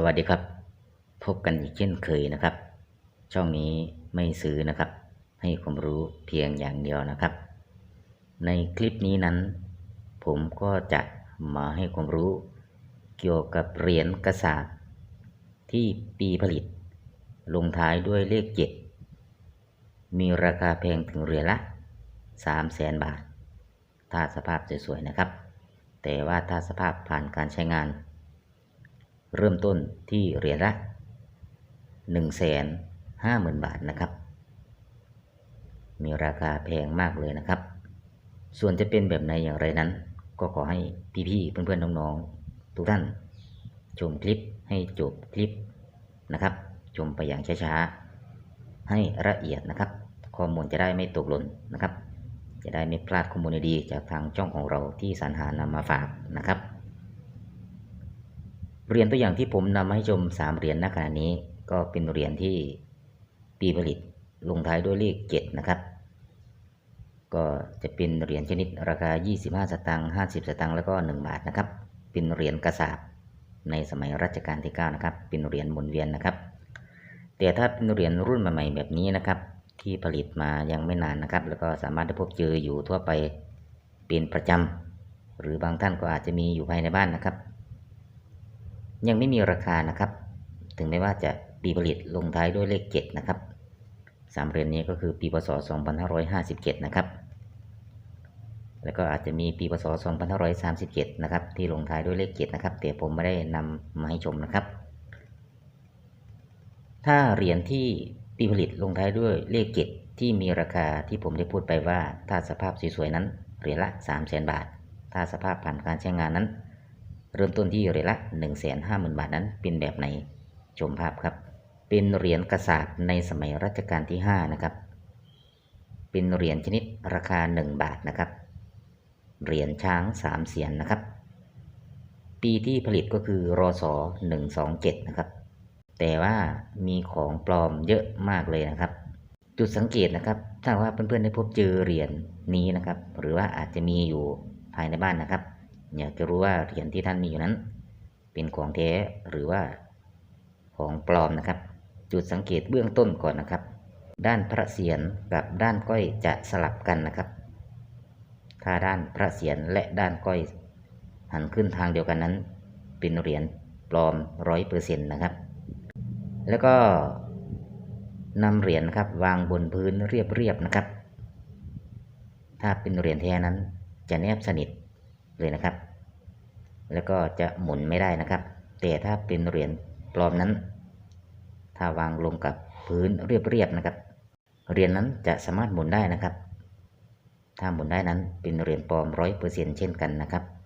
สวัสดีครับ พบกันอีกเช่นเคยนะครับ ช่องนี้ไม่ซื้อนะครับ ให้ความรู้เพียงอย่างเดียวนะครับ ในคลิปนี้นั้น ผมก็จะมาให้ความรู้ เกี่ยวกับเหรียญกระสาบที่ปีผลิต ลงท้ายด้วยเลขเจ็ดมีราคาแพงถึงเหรียญละ3 0 0แสนบาท ถ้าสภาพสวยๆนะครับ แต่ว่าถ้าสภาพผ่านการใช้งาน เริ่มต้นที่เหรียญละ1 5 0 0 0 0 บาทนะครับ มีราคาแพงมากเลยนะครับ ส่วนจะเป็นแบบไหนอย่างไรนั้น ก็ขอให้พี่ๆเพื่อนๆน้องๆทุกท่าน ชมคลิปให้จบคลิปนะครับ ชมไปอย่างช้าๆ ให้ละเอียดนะครับ ข้อมูลจะได้ไม่ตกหล่นนะครับ จะได้ไม่พลาดข้อมูลดีๆจากทางช่องของเราที่สรรหานำมาฝากนะครับ เหรียญตัวอย่างที่ผมนำมาให้ชม3เหรียญณขณะนี้ก็เป็นเหรียญที่ปีผลิตลงท้ายด้วยเลข7นะครับ ก็จะเป็นเหรียญชนิดราคา 25 สตางค์ 50 สตางค์แล้วก็ 1 บาทนะครับ เป็นเหรียญกระสาบในสมัยรัชกาลที่ 9 นะครับ เป็นเหรียญหมุนเวียนนะครับ แต่ถ้าเป็นเหรียญรุ่นใหม่ๆแบบนี้นะครับ ที่ผลิตมายังไม่นานนะครับ แล้วก็สามารถได้พบเจออยู่ทั่วไปเป็นประจำหรือบางท่านก็อาจจะมีอยู่ภายในบ้านนะครับ ยังไม่มีราคานะครับ ถึงแม้ว่าจะปีผลิตลงท้ายด้วยเลข 7 นะครับสามเหรียญนี้ก็คือปีพศ 2557 นะครับ แล้วก็อาจจะมีปีพศ 2537 นะครับ ที่ลงท้ายด้วยเลข 7 นะครับ แต่ผมไม่ได้นำมาให้ชมนะครับ ถ้าเหรียญที่ปีผลิตลงท้ายด้วยเลข 7 ที่มีราคาที่ผมได้พูดไปว่า ถ้าสภาพสวยๆนั้นเหรียญละ 3 0 0 0 0 0 บาท ถ้าสภาพผ่านการใช้งานนั้น เริ่มต้นที่เหรียญละ 1 5 0 0 0 0 บาทนั้นเป็นแบบไหนชมภาพครับ เป็นเหรียญกระสาบในสมัยรัชกาลที่ 5 นะครับ เป็นเหรียญชนิดราคา 1 บาทนะครับ เหรียญช้าง 3 เสียนนะครับ ปีที่ผลิตก็คือรศ127 นะครับ แต่ว่ามีของปลอมเยอะมากเลยนะครับ จุดสังเกตนะครับ ถ้าว่าเพื่อนๆได้พบเจอเหรียญนี้นะครับ หรือว่าอาจจะมีอยู่ภายในบ้านนะครับ อยากจะรู้ว่าเหรียญที่ท่านมีอยู่นั้น เป็นของแท้หรือว่าของปลอมนะครับ จุดสังเกตเบื้องต้นก่อนนะครับ ด้านพระเศียรกับด้านก้อยจะสลับกันนะครับ ถ้าด้านพระเศียรและด้านก้อยหันขึ้นทางเดียวกันนั้น เป็นเหรียญปลอมร้อยเปอร์เซ็นต์นะครับ แล้วก็นำเหรียญครับวางบนพื้นเรียบๆนะครับ ถ้าเป็นเหรียญแท้นั้นจะแนบสนิท เลยนะครับ แล้วก็จะหมุนไม่ได้นะครับ แต่ถ้าเป็นเหรียญปลอมนั้น ถ้าวางลงกับพื้นเรียบๆนะครับ เหรียญนั้นจะสามารถหมุนได้นะครับ ถ้าหมุนได้นั้นเป็นเหรียญปลอมร้อยเปอร์เซ็นต์เช่นกันนะครับ